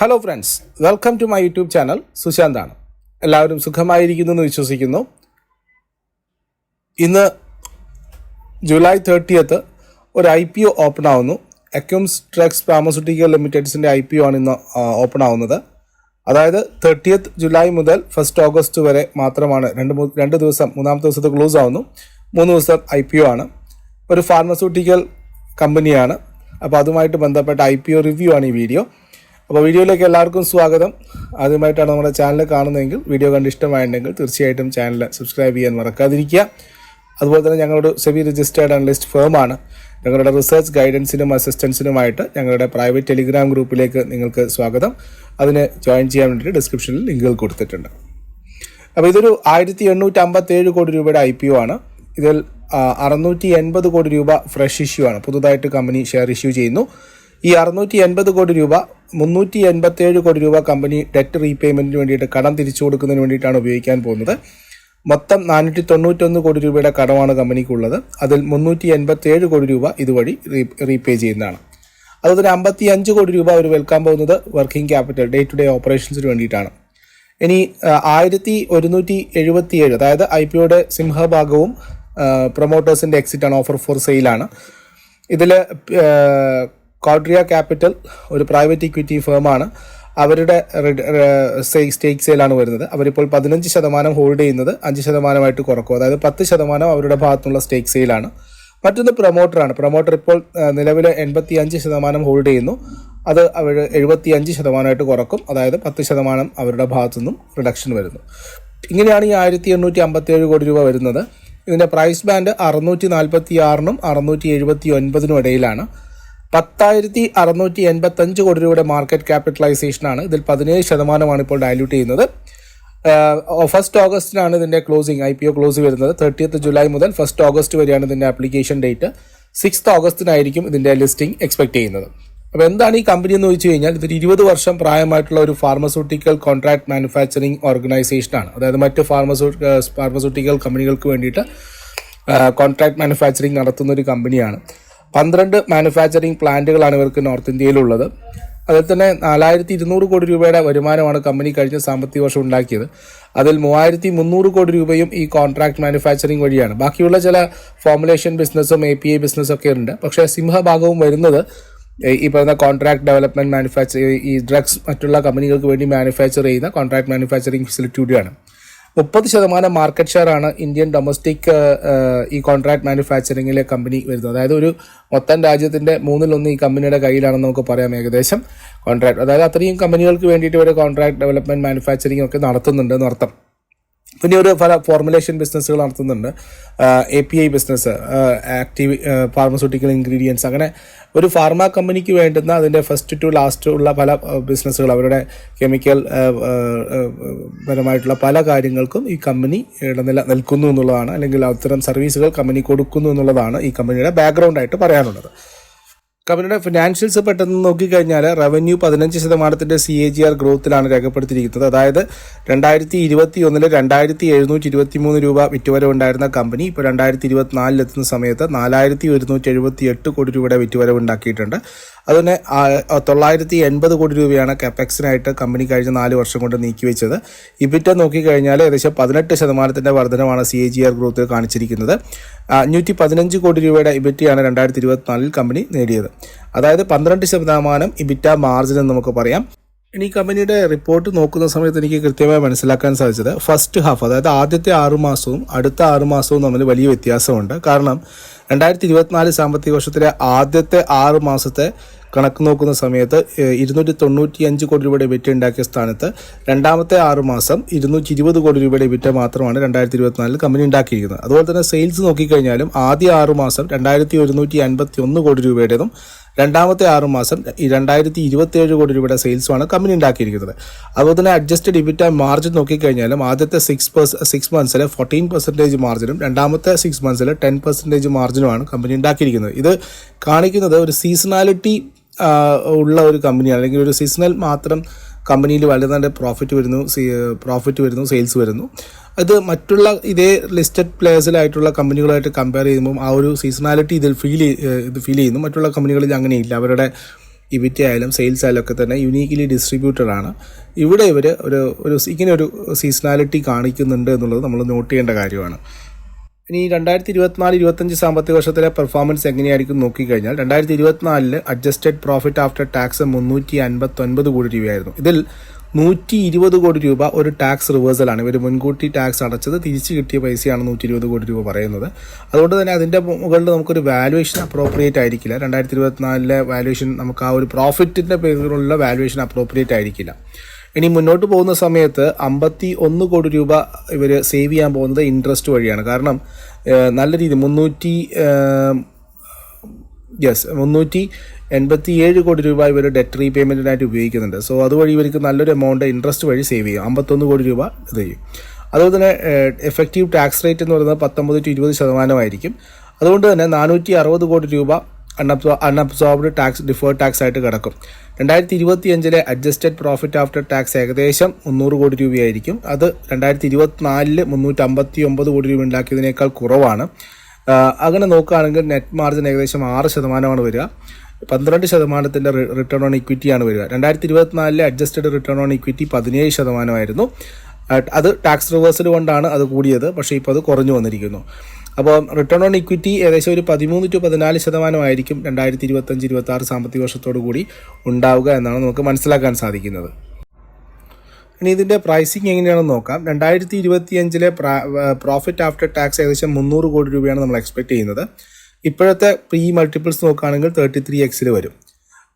Hello friends welcome to my YouTube channel സുശാന്താണ് എല്ലാവരും സുഖമായിരിക്കുന്നു എന്ന് വിശ്വസിക്കുന്നു. ഇന്ന് ജൂലൈ തേർട്ടിയത്ത് ഒരു ഐ പി ഒ ഓപ്പൺ ആവുന്നു. അക്യൂംസ് ഡ്രഗ്സ് ഫാർമസ്യൂട്ടിക്കൽ ലിമിറ്റഡ്സിന്റെ ഐ പി ഒ ആണ് ഇന്ന് ഓപ്പൺ ആവുന്നത്. അതായത് തേർട്ടിയത്ത് ജൂലൈ മുതൽ ഫസ്റ്റ് ഓഗസ്റ്റ് വരെ മാത്രമാണ് രണ്ട് രണ്ട് ദിവസം മൂന്നാമത്തെ ദിവസത്തെ ക്ലോസ് ആവുന്നു. മൂന്ന് ദിവസം ഐ പി ഒ ആണ്. ഒരു ഫാർമസ്യൂട്ടിക്കൽ കമ്പനിയാണ് അപ്പോൾ അതുമായിട്ട് ബന്ധപ്പെട്ട ഐ പി ഒ റിവ്യൂ ആണ് ഈ വീഡിയോ അപ്പോൾ വീഡിയോയിലേക്ക് എല്ലാവർക്കും സ്വാഗതം. ആദ്യമായിട്ടാണ് നമ്മുടെ ചാനൽ കാണുന്നതെങ്കിൽ വീഡിയോ കണ്ട് ഇഷ്ടമായിട്ടുണ്ടെങ്കിൽ തീർച്ചയായിട്ടും ചാനൽ സബ്സ്ക്രൈബ് ചെയ്യാൻ മറക്കാതിരിക്കുക. അതുപോലെ തന്നെ ഞങ്ങളൊരു സെബി രജിസ്റ്റേർഡ് അനലിസ്റ്റ് ഫേമാണ് ഞങ്ങളുടെ റിസർച്ച് ഗൈഡൻസിനും അസിസ്റ്റൻസിനുമായിട്ട് ഞങ്ങളുടെ പ്രൈവറ്റ് ടെലിഗ്രാം ഗ്രൂപ്പിലേക്ക് നിങ്ങൾക്ക് സ്വാഗതം. അതിന് ജോയിൻ ചെയ്യാൻ വേണ്ടിയിട്ട് ഡിസ്ക്രിപ്ഷനിൽ ലിങ്കുകൾ കൊടുത്തിട്ടുണ്ട്. അപ്പോൾ ഇതൊരു ആയിരത്തി എണ്ണൂറ്റി അമ്പത്തി ഏഴ് കോടി രൂപയുടെ ഐ പി ഒ ആണ്. ഇതിൽ അറുന്നൂറ്റി എൺപത് കോടി രൂപ ഫ്രഷ് ഇഷ്യൂ ആണ്. പുതുതായിട്ട് കമ്പനി ഷെയർ ഇഷ്യൂ ചെയ്യുന്നു. ഈ അറുന്നൂറ്റി എൺപത് കോടി രൂപ മുന്നൂറ്റി എൺപത്തി ഏഴ് കോടി രൂപ കമ്പനി ഡെറ്റ് റീപേയ്മെന്റിന് വേണ്ടിയിട്ട് കടം തിരിച്ചു കൊടുക്കുന്നതിന് വേണ്ടിയിട്ടാണ് ഉപയോഗിക്കാൻ പോകുന്നത്. മൊത്തം നാനൂറ്റി തൊണ്ണൂറ്റൊന്ന് കോടി രൂപയുടെ കടമാണ് കമ്പനിക്കുള്ളത്. അതിൽ മുന്നൂറ്റി എൺപത്തി ഏഴ് കോടി രൂപ ഇതുവഴി റീപേ ചെയ്യുന്നതാണ്. അതുപോലെ അമ്പത്തി അഞ്ച് കോടി രൂപ അവർ വിൽക്കാൻ പോകുന്നത് working capital day to day ഓപ്പറേഷൻസിന് വേണ്ടിയിട്ടാണ്. ഇനി ആയിരത്തി ഒരുന്നൂറ്റി എഴുപത്തി ഏഴ് അതായത് ഐ പി ഒയുടെ സിംഹഭാഗവും പ്രൊമോട്ടേഴ്സിന്റെ എക്സിറ്റ് ആണ് ഓഫർ ഫോർ സെയിലാണ് ഇതിൽ കോഡ്രിയ ക്യാപിറ്റൽ ഒരു പ്രൈവറ്റ് ഇക്വിറ്റി ഫേമാണ്. അവരുടെ സ്റ്റേക്ക് സെയിലാണ് വരുന്നത്. അവരിപ്പോൾ പതിനഞ്ച് ശതമാനം ഹോൾഡ് ചെയ്യുന്നത് അഞ്ച് ശതമാനമായിട്ട് കുറക്കും. അതായത് പത്ത് ശതമാനം അവരുടെ ഭാഗത്തുള്ള സ്റ്റേക്ക് സെയിലാണ്. മറ്റൊന്ന് പ്രൊമോട്ടറാണ്. പ്രൊമോട്ടർ ഇപ്പോൾ നിലവിൽ എൺപത്തി അഞ്ച് ശതമാനം ഹോൾഡ് ചെയ്യുന്നു. അത് അവർ എഴുപത്തി അഞ്ച് ശതമാനമായിട്ട് കുറക്കും. അതായത് പത്ത് ശതമാനം അവരുടെ ഭാഗത്തു നിന്നും റിഡക്ഷൻ വരുന്നു. ഇങ്ങനെയാണ് ഈ ആയിരത്തി എണ്ണൂറ്റി അമ്പത്തി ഏഴ് കോടി രൂപ വരുന്നത്. ഇതിന്റെ പ്രൈസ് ബാൻഡ് അറുന്നൂറ്റി നാൽപ്പത്തി ആറിനും അറുന്നൂറ്റി എഴുപത്തി ഒൻപതിനും ഇടയിലാണ്. പത്തായിരത്തി അറുന്നൂറ്റി എൺപത്തി അഞ്ച് കോടി രൂപയുടെ മാർക്കറ്റ് ക്യാപിറ്റലൈസേഷൻ ആണ്. ഇതിൽ പതിനേഴ് ശതമാനമാണ് ഇപ്പോൾ ഡയല്യൂട്ട് ചെയ്യുന്നത്. ഫസ്റ്റ് ഓഗസ്റ്റിനാണ് ഇതിന്റെ closing I P O close വരുന്നത്. തേർട്ടിയത്ത് ജൂലൈ മുതൽ ഫസ്റ്റ് ഓഗസ്റ്റ് വരെയാണ് ഇതിന്റെ ആപ്ലിക്കേഷൻ ഡേറ്റ് സിക്സ്ത് ഓഗസ്റ്റിനായിരിക്കും ഇതിന്റെ ലിസ്റ്റിംഗ് എക്സ്പെക്ട് ചെയ്യുന്നത്. അപ്പോൾ എന്താണ് ഈ കമ്പനി എന്ന് ചോദിച്ചു കഴിഞ്ഞാൽ ഇതൊരു ഇരുപത് വർഷം പ്രായമായിട്ടുള്ള ഒരു ഫാർമസ്യൂട്ടിക്കൽ കോൺട്രാക്ട് മാനുഫാക്ചറിങ് ഓർഗനൈസേഷനാണ് അതായത് മറ്റ് ഫാർമസ്യൂ ഫാർമസ്യൂട്ടിക്കൽ കമ്പനികൾക്ക് വേണ്ടിയിട്ട് കോൺട്രാക്ട് മാനുഫാക്ചറിങ് നടത്തുന്ന ഒരു കമ്പനിയാണ് പന്ത്രണ്ട് മാനുഫാക്ചറിങ് പ്ലാന്റുകളാണ് ഇവർക്ക് നോർത്ത് ഇന്ത്യയിലുള്ളത് അതിൽ തന്നെ നാലായിരത്തി ഇരുന്നൂറ് കോടി രൂപയുടെ വരുമാനമാണ് കമ്പനി കഴിഞ്ഞ സാമ്പത്തിക വർഷം ഉണ്ടാക്കിയത്. അതിൽ മൂവായിരത്തി മുന്നൂറ് കോടി രൂപയും ഈ കോൺട്രാക്ട് മാനുഫാക്ചറിങ് വഴിയാണ്. ബാക്കിയുള്ള ചില ഫോർമുലേഷൻ ബിസിനസ്സും എ പി ഐ ബിസിനസ്സൊക്കെ ഉണ്ട്. പക്ഷേ സിംഹഭാഗവും വരുന്നത് ഈ പറയുന്ന കോൺട്രാക്ട് ഡെവലപ്മെന്റ് മാനുഫാക്ചർ ഈ ഡ്രഗ്സ് മറ്റുള്ള കമ്പനികൾക്ക് വേണ്ടി മാനുഫാക്ചർ ചെയ്യുന്ന കോൺട്രാക്ട് മാനുഫാക്ചറിങ് ഫെസിലിറ്റി കൂടിയാണ്. മുപ്പത് ശതമാനം മാർക്കറ്റ് ഷെയർ ആണ് ഇന്ത്യൻ ഡൊമസ്റ്റിക് ഈ കോൺട്രാക്ട് മാനുഫാക്ചറിങ്ങിലെ കമ്പനി വരുന്നത്. അതായത് ഒരു മൊത്തം രാജ്യത്തിന്റെ മൂന്നിലൊന്ന് ഈ കമ്പനിയുടെ കയ്യിലാണെന്ന് നമുക്ക് പറയാം ഏകദേശം കോൺട്രാക്ട് അതായത് അത്രയും കമ്പനികൾക്ക് വേണ്ടിയിട്ട് ഇവർ കോൺട്രാക്ട് ഡെവലപ്മെന്റ് മാനുഫാക്ചറിങ് ഒക്കെ നടത്തുന്നുണ്ട് എന്ന് അർത്ഥം പിന്നെ ഒരു പല ഫോർമുലേഷൻ ബിസിനസ്സുകൾ നടത്തുന്നുണ്ട് A P I business active pharmaceutical ingredients അങ്ങനെ ഒരു ഫാർമ കമ്പനിക്ക് വേണ്ടുന്ന അതിന്റെ ഫസ്റ്റ് ടു ലാസ്റ്റ് ഉള്ള പല ബിസിനസ്സുകൾ അവരുടെ കെമിക്കൽ പരമായിട്ടുള്ള പല കാര്യങ്ങൾക്കും ഈ കമ്പനി ഇടനില നിൽക്കുന്നു എന്നുള്ളതാണ്. അല്ലെങ്കിൽ അത്തരം സർവീസുകൾ കമ്പനി കൊടുക്കുന്നു എന്നുള്ളതാണ് ഈ കമ്പനിയുടെ ബാക്ക്ഗ്രൗണ്ട് ആയിട്ട് പറയാനുള്ളത്. കമ്പനിയുടെ ഫിനാൻഷ്യൽസ് പെട്ടെന്ന് നോക്കിക്കഴിഞ്ഞാൽ റവന്യൂ പതിനഞ്ച് ശതമാനത്തിന്റെ സി എ ജി ആർ ഗ്രോത്തിലാണ് രേഖപ്പെടുത്തിയിരിക്കുന്നത്. അതായത് രണ്ടായിരത്തി ഇരുപത്തി ഒന്നിൽ രണ്ടായിരത്തി എഴുന്നൂറ്റി ഇരുപത്തി മൂന്ന് രൂപ വിറ്റുവരവ് ഉണ്ടായിരുന്ന കമ്പനി ഇപ്പോൾ രണ്ടായിരത്തി ഇരുപത്തിനാലിലെത്തുന്ന സമയത്ത് നാലായിരത്തി ഒരുന്നൂറ്റി എഴുപത്തി എട്ട് കോടി രൂപയുടെ വിറ്റുവരവ് ഉണ്ടാക്കിയിട്ടുണ്ട്. അതുതന്നെ തൊള്ളായിരത്തി എൺപത് കോടി രൂപയാണ് കെപെക്സിനായിട്ട് കമ്പനി കഴിഞ്ഞ നാല് വർഷം കൊണ്ട് നീക്കിവെച്ചത്. ഇബിറ്റ നോക്കിക്കഴിഞ്ഞാൽ ഏകദേശം പതിനെട്ട് ശതമാനത്തിന്റെ വർധനമാണ് സി എ ജി ആർ ഗ്രോത്തിൽ കാണിച്ചിരിക്കുന്നത്. അഞ്ഞൂറ്റി പതിനഞ്ച് കോടി രൂപയുടെ ഇബിറ്റയാണ് രണ്ടായിരത്തി ഇരുപത്തിനാലിൽ കമ്പനി നേടിയത്. അതായത് പന്ത്രണ്ട് ശതമാനം ഇബിറ്റ മാർജിൻ എന്ന് നമുക്ക് പറയാം. ഇനി കമ്പനിയുടെ റിപ്പോർട്ട് നോക്കുന്ന സമയത്ത് എനിക്ക് കൃത്യമായി മനസ്സിലാക്കാൻ സാധിച്ചത് ഫസ്റ്റ് ഹാഫ് അതായത് ആദ്യത്തെ ആറുമാസവും അടുത്ത ആറുമാസവും തമ്മിൽ വലിയ വ്യത്യാസമുണ്ട്. കാരണം രണ്ടായിരത്തി ഇരുപത്തിനാല് സാമ്പത്തിക വർഷത്തിലെ ആദ്യത്തെ ആറ് മാസത്തെ കണക്ക് നോക്കുന്ന സമയത്ത് ഇരുന്നൂറ്റി തൊണ്ണൂറ്റി അഞ്ച് കോടി രൂപയുടെ വിറ്റ് ഉണ്ടാക്കിയ സ്ഥാനത്ത് രണ്ടാമത്തെ ആറ് മാസം ഇരുന്നൂറ്റി ഇരുപത് കോടി രൂപയുടെ വിറ്റ മാത്രമാണ് രണ്ടായിരത്തി ഇരുപത്തിനാലിൽ കമ്പനി ഉണ്ടാക്കിയിരിക്കുന്നത്. അതുപോലെ തന്നെ സെയിൽസ് നോക്കിക്കഴിഞ്ഞാലും ആദ്യ ആറ് മാസം രണ്ടായിരത്തി ഒരുന്നൂറ്റി അൻപത്തി ഒന്ന് കോടി രൂപയുടേതും രണ്ടാമത്തെ ആറുമാസം രണ്ടായിരത്തി ഇരുപത്തി ഏഴ് കോടി രൂപയുടെ സെയിൽസുമാണ് കമ്പനി ഉണ്ടാക്കിയിരിക്കുന്നത്. അതുപോലെ തന്നെ അഡ്ജസ്റ്റഡ് ഇബിറ്റ മാർജിൻ നോക്കിക്കഴിഞ്ഞാലും ആദ്യത്തെ സിക്സ് പെർസ് സിക്സ് മന്ത്സിലെ ഫോർട്ടീൻ പെർസെന്റേജ് മാർജിനും രണ്ടാമത്തെ സിക്സ് മന്ത്സിൽ ടെൻ പെർസെന്റേജ് മാർജിനുമാണ് കമ്പനി ഉണ്ടാക്കിയിരിക്കുന്നത്. ഇത് കാണിക്കുന്നത് ഒരു സീസണാലിറ്റി ഉള്ള ഒരു കമ്പനിയാണ്. അല്ലെങ്കിൽ ഒരു സീസണൽ മാത്രം കമ്പനിയിൽ വളരെ നല്ല പ്രോഫിറ്റ് വരുന്നു പ്രോഫിറ്റ് വരുന്നു സെയിൽസ് വരുന്നു. അത് മറ്റുള്ള ഇതേ ലിസ്റ്റഡ് പ്ലേയേഴ്സിലായിട്ടുള്ള കമ്പനികളായിട്ട് കമ്പയർ ചെയ്യുമ്പോൾ ആ ഒരു സീസണാലിറ്റി ഇതിൽ ഫീൽ ഇത് ഫീൽ ചെയ്യുന്നു. മറ്റുള്ള കമ്പനികളിൽ അങ്ങനെയില്ല. അവരുടെ ഇബിറ്റി ആയാലും സെയിൽസ് ആയാലും ഒക്കെ തന്നെ യുണീക്കലി ഡിസ്ട്രിബ്യൂട്ടഡ് ആണ്. ഇവിടെ ഇവർ ഒരു ഒരു ഇങ്ങനെ ഒരു സീസണാലിറ്റി കാണിക്കുന്നുണ്ട് എന്നുള്ളത് നമ്മൾ നോട്ട് ചെയ്യേണ്ട കാര്യമാണ്. ഇനി രണ്ടായിരത്തി ഇരുപത്തിനാല് ഇരുപത്തഞ്ച് സാമ്പത്തിക വർഷത്തിലെ പെർഫോമൻസ് എങ്ങനെയായിരിക്കും നോക്കിക്കഴിഞ്ഞാൽ രണ്ടായിരത്തി ഇരുപത്തിനാലിൽ അഡ്ജസ്റ്റഡ് പ്രോഫിറ്റ് ആഫ്റ്റർ ടാക്സ് മുന്നൂറ്റി അൻപത്തൊൻപത് കോടി രൂപയായിരുന്നു. ഇതിൽ നൂറ്റി ഇരുപത് കോടി രൂപ ഒരു ടാക്സ് റിവേഴ്സലാണ് ഇവർ മുൻകൂട്ടി ടാക്സ് അടച്ചത് തിരിച്ചു കിട്ടിയ പൈസയാണ് നൂറ്റി ഇരുപത് കോടി രൂപ പറയുന്നത്. അതുകൊണ്ട് തന്നെ അതിന്റെ മുകളിൽ നമുക്കൊരു വാലുവേഷൻ അപ്രോപ്രിയേറ്റ് ആയിരിക്കില്ല. രണ്ടായിരത്തി ഇരുപത്തിനാലിലെ വാലുവേഷൻ നമുക്ക് ആ ഒരു പ്രോഫിറ്റിന്റെ പേരിലുള്ള വാലുവേഷൻ അപ്രോപ്രിയേറ്റ് ആയിരിക്കില്ല. ഇനി മുന്നോട്ട് പോകുന്ന സമയത്ത് അമ്പത്തി ഒന്ന് കോടി രൂപ ഇവർ സേവ് ചെയ്യാൻ പോകുന്നത് ഇൻട്രസ്റ്റ് വഴിയാണ്. കാരണം നല്ല രീതി മുന്നൂറ്റി യെസ് മുന്നൂറ്റി എൺപത്തി ഏഴ് കോടി രൂപ ഇവർ ഡെറ്റ് റീപേയ്മെന്റിനായിട്ട് ഉപയോഗിക്കുന്നുണ്ട്. സോ അതുവഴി ഇവർക്ക് നല്ലൊരു എമൗണ്ട് ഇൻട്രസ്റ്റ് വഴി സേവ് ചെയ്യും. അമ്പത്തൊന്ന് കോടി രൂപ ഇത് ചെയ്യും. അതുപോലെ തന്നെ എഫക്റ്റീവ് ടാക്സ് റേറ്റ് എന്ന് പറയുന്നത് പത്തൊമ്പത് ടു ഇരുപത് ശതമാനമായിരിക്കും. അതുകൊണ്ട് തന്നെ നാനൂറ്റി അറുപത് കോടി രൂപ അൺഅബ്സോ അൺഅബ്സോർബ്ഡ് ടാക്സ് ഡിഫേർഡ് ടാക്സ് ആയിട്ട് കിടക്കും. രണ്ടായിരത്തി ഇരുപത്തി അഞ്ചിലെ അഡ്ജസ്റ്റഡ് പ്രോഫിറ്റ് ആഫ്റ്റർ ടാക്സ് ഏകദേശം മുന്നൂറ് കോടി രൂപയായിരിക്കും. അത് രണ്ടായിരത്തി ഇരുപത്തിനാലിൽ മുന്നൂറ്റി അമ്പത്തി ഒമ്പത് കോടി രൂപ ഉണ്ടാക്കിയതിനേക്കാൾ കുറവാണ്. അങ്ങനെ നോക്കുകയാണെങ്കിൽ നെറ്റ് മാർജിൻ ഏകദേശം ആറ് ശതമാനമാണ് വരിക. പന്ത്രണ്ട് ശതമാനത്തിന്റെ റിട്ടേൺ ഓൺ ഇക്വിറ്റിയാണ് വരിക. രണ്ടായിരത്തി ഇരുപത്തിനാലിലെ അഡ്ജസ്റ്റഡ് റിട്ടേൺ ഓൺ ഇക്വിറ്റി പതിനേഴ് ശതമാനമായിരുന്നു. അത് ടാക്സ് റിവേഴ്സൽ കൊണ്ടാണ് അത് കൂടിയത്. പക്ഷേ ഇപ്പോൾ അത് കുറഞ്ഞു വന്നിരിക്കുന്നു. അപ്പോൾ റിട്ടേൺ ഓൺ ഇക്വിറ്റി ഏകദേശം ഒരു പതിമൂന്ന് ടു പതിനാല് ശതമാനമായിരിക്കും രണ്ടായിരത്തി ഇരുപത്തഞ്ച് ഇരുപത്തി ആറ് സാമ്പത്തിക വർഷത്തോടു കൂടി ഉണ്ടാവുക എന്നാണ് നമുക്ക് മനസ്സിലാക്കാൻ സാധിക്കുന്നത്. ഇനി ഇതിന്റെ പ്രൈസിങ് എങ്ങനെയാണെന്ന് നോക്കാം. രണ്ടായിരത്തി ഇരുപത്തി അഞ്ചിലെ പ്രോഫിറ്റ് ആഫ്റ്റർ ടാക്സ് ഏകദേശം മുന്നൂറ് കോടി രൂപയാണ് നമ്മൾ എക്സ്പെക്ട് ചെയ്യുന്നത്. ഇപ്പോഴത്തെ പ്രീ മൾട്ടിപ്പിൾസ് നോക്കുകയാണെങ്കിൽ തേർട്ടി ത്രീ എക്സിൽ വരും.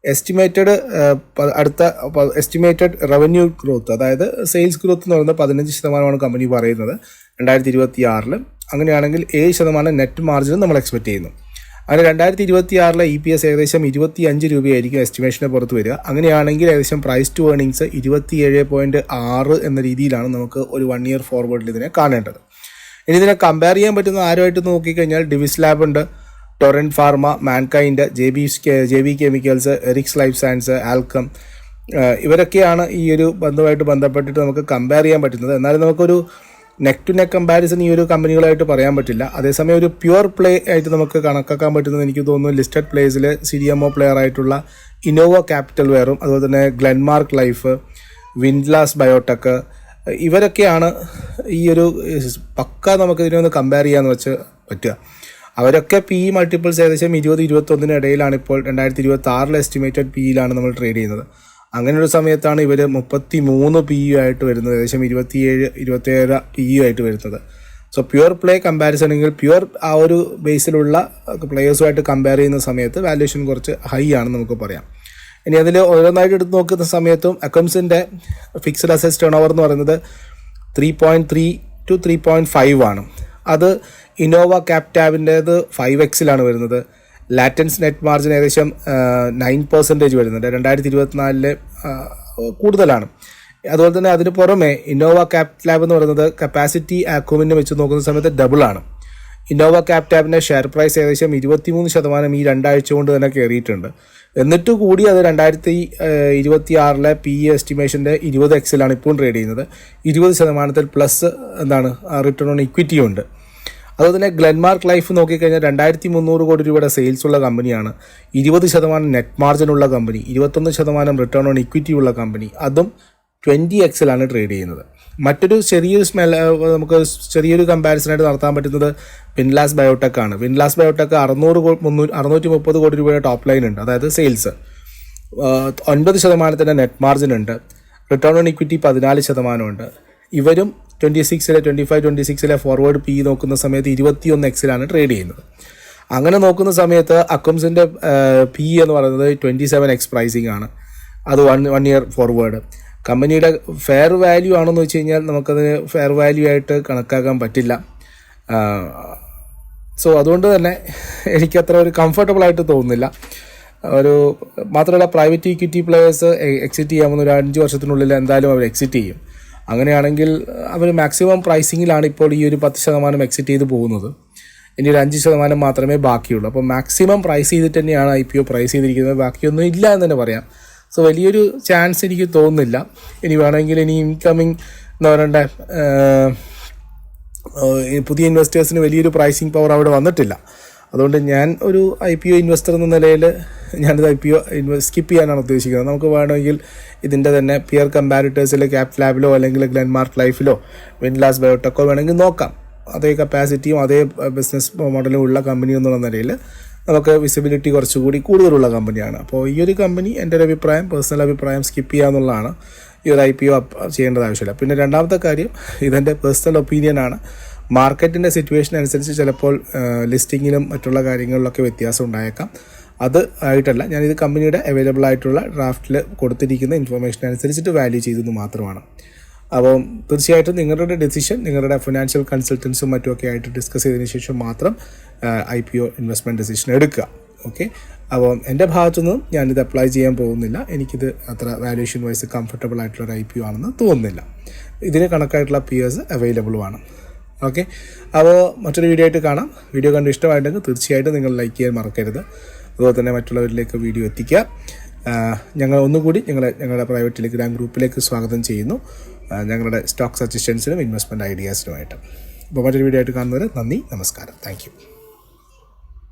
എസ്റ്റിമേറ്റഡ് അടുത്ത എസ്റ്റിമേറ്റഡ് റവന്യൂ ഗ്രോത്ത് അതായത് സെയിൽസ് ഗ്രോത്ത് എന്ന് പറയുന്നത് പതിനഞ്ച് ശതമാനമാണ് കമ്പനി പറയുന്നത് രണ്ടായിരത്തി ഇരുപത്തി ആറിൽ അങ്ങനെയാണെങ്കിൽ ഏഴ് ശതമാനം നെറ്റ് മാർജിനും നമ്മൾ എക്സ്പെക്ട് ചെയ്യുന്നു. അങ്ങനെ രണ്ടായിരത്തി ഇരുപത്തി ആറിലെ ഇ പി എസ് ഏകദേശം ഇരുപത്തി അഞ്ച് രൂപയായിരിക്കും എസ്റ്റിമേഷന് പുറത്ത് വരിക. അങ്ങനെയാണെങ്കിൽ ഏകദേശം പ്രൈസ് ടു ഏർണിങ്സ് ഇരുപത്തി ഏഴ് പോയിന്റ് ആറ് എന്ന രീതിയിലാണ് നമുക്ക് ഒരു വൺ ഇയർ ഫോർവേഡിൽ ഇതിനെ കാണേണ്ടത്. ഇനി ഇതിനെ കമ്പയർ ചെയ്യാൻ പറ്റുന്ന ആരുമായിട്ട് നോക്കിക്കഴിഞ്ഞാൽ ഡിവിസ് ലാബ് ഉണ്ട് Torrent pharma Mankind J B J B chemicals Eris life science Alkem ഇവരൊക്കെയാണ് ഈ ഒരു ബന്ധമായിട്ട് ബന്ധപ്പെട്ടിട്ട് നമുക്ക് കമ്പയർ ചെയ്യാൻ പറ്റുന്നത്. എന്നാലും നമുക്കൊരു നെക്ക് ടു നെക്ക് കമ്പാരിസൺ ഈ ഒരു കമ്പനികളായിട്ട് പറയാൻ പറ്റില്ല. അതേസമയം ഒരു പ്യുവർ പ്ലേ ആയിട്ട് നമുക്ക് കണക്കാക്കാൻ പറ്റുന്നത് എനിക്ക് തോന്നുന്നു ലിസ്റ്റഡ് പ്ലേസിൽ സി ഡി പ്ലെയർ ആയിട്ടുള്ള ഇന്നോവ ക്യാപിറ്റൽ വെയറും അതുപോലെ തന്നെ ഗ്ലെൻമാർക്ക് ലൈഫ് വിൻഡ്ലാസ് ബയോടെക് ഇവരൊക്കെയാണ് ഈ ഒരു പക്ക നമുക്ക് ഇതിനൊന്ന് കമ്പയർ ചെയ്യാന്ന് വെച്ച് പറ്റുക. അവരൊക്കെ പി ഇ മൾട്ടിപ്പിൾസ് ഏകദേശം ഇരുപത് ഇരുപത്തൊന്നിന് ഇടയിലാണ് ഇപ്പോൾ രണ്ടായിരത്തി ഇരുപത്തി ആറിലെ എസ്റ്റിമേറ്റഡ് പിയിലാണ് നമ്മൾ ട്രേഡ് ചെയ്യുന്നത്. അങ്ങനെ ഒരു സമയത്താണ് ഇവർ മുപ്പത്തി മൂന്ന് പി യു ആയിട്ട് വരുന്നത്. ഏകദേശം ഇരുപത്തിയേഴ് ഇരുപത്തിയേഴ് പി യു ആയിട്ട് വരുന്നത്. സോ പ്യുവർ പ്ലേ കമ്പാരിസൺ എങ്കിൽ പ്യുവർ ആ ഒരു ബേസിലുള്ള പ്ലേയേഴ്സുമായിട്ട് കമ്പയർ ചെയ്യുന്ന സമയത്ത് വാല്യുവേഷൻ കുറച്ച് ഹൈ ആണെന്ന് നമുക്ക് പറയാം. ഇനി അതിൽ ഓരോന്നായിട്ട് എടുത്ത് നോക്കുന്ന സമയത്തും അക്കൗണ്ട്സിന്റെ ഫിക്സഡ് അസസ് ടേൺ ഓവർ എന്ന് പറയുന്നത് three point three two three point five ആണ്. അത് ഇന്നോവ ക്യാപ്റ്റാവിന്റേത് ഫൈവ് എക്സിലാണ് വരുന്നത്. ലാറ്റൻസ് നെറ്റ് മാർജിൻ ഏകദേശം നയൻ പെർസെന്റേജ് വരുന്നുണ്ട്. രണ്ടായിരത്തി ഇരുപത്തിനാലിലെ കൂടുതലാണ്. അതുപോലെ തന്നെ അതിന് പുറമെ ഇന്നോവ ക്യാപ് ലാബ് എന്ന് പറയുന്നത് കപ്പാസിറ്റി ആക്വമിനെ വെച്ച് നോക്കുന്ന സമയത്ത് ഡബിൾ ആണ് ഇന്നോവ ക്യാപ് ടാബിന്റെ ഷെയർ പ്രൈസ് ഏകദേശം ഇരുപത്തിമൂന്ന് ശതമാനം ഈ രണ്ടാഴ്ച കൊണ്ട് തന്നെ കയറിയിട്ടുണ്ട്. എന്നിട്ട് കൂടി അത് രണ്ടായിരത്തി ഇരുപത്തി ആറിലെ പി ഇ എസ്റ്റിമേഷന്റെ ഇരുപത് എക്സിലാണ് ഇപ്പോൾ ട്രേഡ് ചെയ്യുന്നത്. ഇരുപത് ശതമാനത്തിൽ പ്ലസ് എന്താണ് റിട്ടേൺ ഓൺ ഇക്വിറ്റി ഉണ്ട്. അതുപോലെ തന്നെ ഗ്ലെൻമാർക്ക് ലൈഫ് നോക്കിക്കഴിഞ്ഞാൽ രണ്ടായിരത്തി മുന്നൂറ് കോടി രൂപയുടെ സെയിൽസ് ഉള്ള കമ്പനിയാണ് ഇരുപത് ശതമാനം നെറ്റ് മാർജിൻ ഉള്ള കമ്പനി ഇരുപത്തൊന്ന് ശതമാനം റിട്ടേൺ ഓൺ ഇക്വിറ്റി ഉള്ള കമ്പനി അതും ട്വന്റി എക്സിലാണ് ട്രേഡ് ചെയ്യുന്നത്. മറ്റൊരു ചെറിയൊരു സ്മെൽ നമുക്ക് ചെറിയൊരു കമ്പാരിസനായിട്ട് നടത്താൻ പറ്റുന്നത് വിൻലാസ് ബയോടെക് ആണ്. വിൻലാസ് ബയോടെക് അറുന്നൂറ് മുന്നൂറ്റി അറുന്നൂറ്റി മുപ്പത് കോടി രൂപയുടെ ടോപ്പ് ലൈൻ ഉണ്ട്. അതായത് സെയിൽസ് ഒൻപത് ശതമാനത്തിന്റെ നെറ്റ് മാർജിൻ ഉണ്ട്. റിട്ടേൺ ഓൺ ഇക്വിറ്റി പതിനാല് ശതമാനമുണ്ട് ഇവരും ട്വന്റി സിക്സിലെ ട്വന്റി ഫൈവ് ട്വന്റി സിക്സിലെ ഫോർവേഡ് പി നോക്കുന്ന സമയത്ത് ഇരുപത്തിയൊന്ന് എക്സിലാണ് ട്രേഡ് ചെയ്യുന്നത്. അങ്ങനെ നോക്കുന്ന സമയത്ത് അക്കംസിന്റെ പി എന്ന് പറയുന്നത് ട്വന്റി സെവൻ എക്സ് പ്രൈസിങ് ആണ്. അത് വൺ വൺ ഇയർ ഫോർവേഡ് കമ്പനിയുടെ ഫെയർ വാല്യൂ ആണെന്ന് വെച്ച് കഴിഞ്ഞാൽ നമുക്കത് ഫെയർ വാല്യൂ ആയിട്ട് കണക്കാക്കാൻ പറ്റില്ല. സോ അതുകൊണ്ട് തന്നെ എനിക്കത്ര ഒരു കംഫർട്ടബിൾ ആയിട്ട് തോന്നുന്നില്ല. ഒരു മാത്രമല്ല പ്രൈവറ്റ് ഇക്വിറ്റി പ്ലേയേഴ്സ് എക്സിറ്റ് ചെയ്യാമെന്ന് ഒരു അഞ്ച് വർഷത്തിനുള്ളിൽ എന്തായാലും അവർ എക്സിറ്റ് ചെയ്യും. അങ്ങനെയാണെങ്കിൽ അവർ മാക്സിമം പ്രൈസിങ്ങിലാണ് ഇപ്പോൾ ഈ ഒരു പത്ത് ശതമാനം എക്സിറ്റ് ചെയ്ത് പോകുന്നത്. ഇനി ഒരു അഞ്ച് ശതമാനം മാത്രമേ ബാക്കിയുള്ളൂ. അപ്പോൾ മാക്സിമം പ്രൈസ് ചെയ്തിട്ട് തന്നെയാണ് ഐ പി ഒ പ്രൈസ് ചെയ്തിരിക്കുന്നത്. ബാക്കിയൊന്നും ഇല്ല എന്ന് തന്നെ പറയാം. സോ വലിയൊരു ചാൻസ് എനിക്ക് തോന്നുന്നില്ല. ഇനി വേണമെങ്കിൽ ഇനി ഇൻകമ്മിങ് എന്താ പറയണ്ടേ പുതിയ ഇൻവെസ്റ്റേഴ്സിന് വലിയൊരു പ്രൈസിങ് പവർ അവിടെ വന്നിട്ടില്ല. അതുകൊണ്ട് ഞാൻ ഒരു ഐ പി ഒ ഇൻവെസ്റ്റർ എന്ന നിലയിൽ ഞാനിത് ഐ പി ഒ സ്കിപ്പ് ചെയ്യാനാണ് ഉദ്ദേശിക്കുന്നത്. നമുക്ക് വേണമെങ്കിൽ ഇതിന്റെ തന്നെ പിയർ കമ്പാരിറ്റേഴ്സിലെ ക്യാപ് ലാബിലോ അല്ലെങ്കിൽ ഗ്ലെൻമാർക്ക് ലൈഫിലോ വിൻലാസ് ബയോടെക്കോ വേണമെങ്കിൽ നോക്കാം. അതേ കപ്പാസിറ്റിയും അതേ ബിസിനസ് മോഡലും ഉള്ള കമ്പനി എന്നുള്ള നിലയിൽ നമുക്ക് വിസിബിലിറ്റി കുറച്ചുകൂടി കൂടുതലുള്ള കമ്പനിയാണ് അപ്പോൾ ഈ ഒരു കമ്പനി എന്റെ ഒരു അഭിപ്രായം പേഴ്സണൽ അഭിപ്രായം സ്കിപ്പ് ചെയ്യുക എന്നുള്ളതാണ് ഈ ഒരു ഐ പി ഒ ചെയ്യേണ്ടത് ആവശ്യമില്ല. പിന്നെ രണ്ടാമത്തെ കാര്യം ഇതെന്റെ പേഴ്സണൽ ഒപ്പീനിയനാണ് മാർക്കറ്റിന്റെ സിറ്റുവേഷൻ അനുസരിച്ച് ചിലപ്പോൾ ലിസ്റ്റിങ്ങിലും മറ്റുള്ള കാര്യങ്ങളിലൊക്കെ വ്യത്യാസം ഉണ്ടായേക്കാം. അത് ആയിട്ടല്ല ഞാനിത് കമ്പനിയുടെ അവൈലബിൾ ആയിട്ടുള്ള ഡ്രാഫ്റ്റിൽ കൊടുത്തിരിക്കുന്ന ഇൻഫർമേഷൻ അനുസരിച്ചിട്ട് വാല്യൂ ചെയ്തെന്ന് മാത്രമാണ്. അപ്പോൾ തീർച്ചയായിട്ടും നിങ്ങളുടെ ഡെസിഷൻ നിങ്ങളുടെ ഫിനാൻഷ്യൽ കൺസൾട്ടൻസും മറ്റുമൊക്കെ ആയിട്ട് ഡിസ്കസ് ചെയ്തതിന് ശേഷം മാത്രം I P O investment decision എടുക്കുക. ഓക്കെ അപ്പം എന്റെ ഭാഗത്തുനിന്നും ഞാനിത് അപ്ലൈ ചെയ്യാൻ പോകുന്നില്ല. എനിക്കിത് അത്ര വാല്യൂഷൻ വൈസ് കംഫർട്ടബിൾ ആയിട്ടുള്ള ഒരു ഐ പി ഒ ആണെന്ന് തോന്നുന്നില്ല. ഇതിന് കണക്കായിട്ടുള്ള പിയേഴ്സ് അവൈലബിളുമാണ് ഓക്കെ. അപ്പോൾ മറ്റൊരു വീഡിയോ ആയിട്ട് കാണാം. വീഡിയോ കണ്ട് ഇഷ്ടമായിട്ടുണ്ടെങ്കിൽ തീർച്ചയായിട്ടും നിങ്ങൾ ലൈക്ക് ചെയ്യാൻ മറക്കരുത്. അതുപോലെ തന്നെ മറ്റുള്ളവരിലേക്ക് വീഡിയോ എത്തിക്കുക. ഞങ്ങൾ ഒന്നുകൂടി ഞങ്ങളെ ഞങ്ങളുടെ പ്രൈവറ്റ് ടെലിഗ്രാം ഗ്രൂപ്പിലേക്ക് സ്വാഗതം ചെയ്യുന്നു. ഞങ്ങളുടെ സ്റ്റോക്ക് സജഷൻസിനും ഇൻവെസ്റ്റ്മെന്റ് ഐഡിയാസിനുമായിട്ട് അപ്പോൾ മറ്റൊരു വീഡിയോ ആയിട്ട് കാണുന്നവരെ നന്ദി നമസ്കാരം. താങ്ക്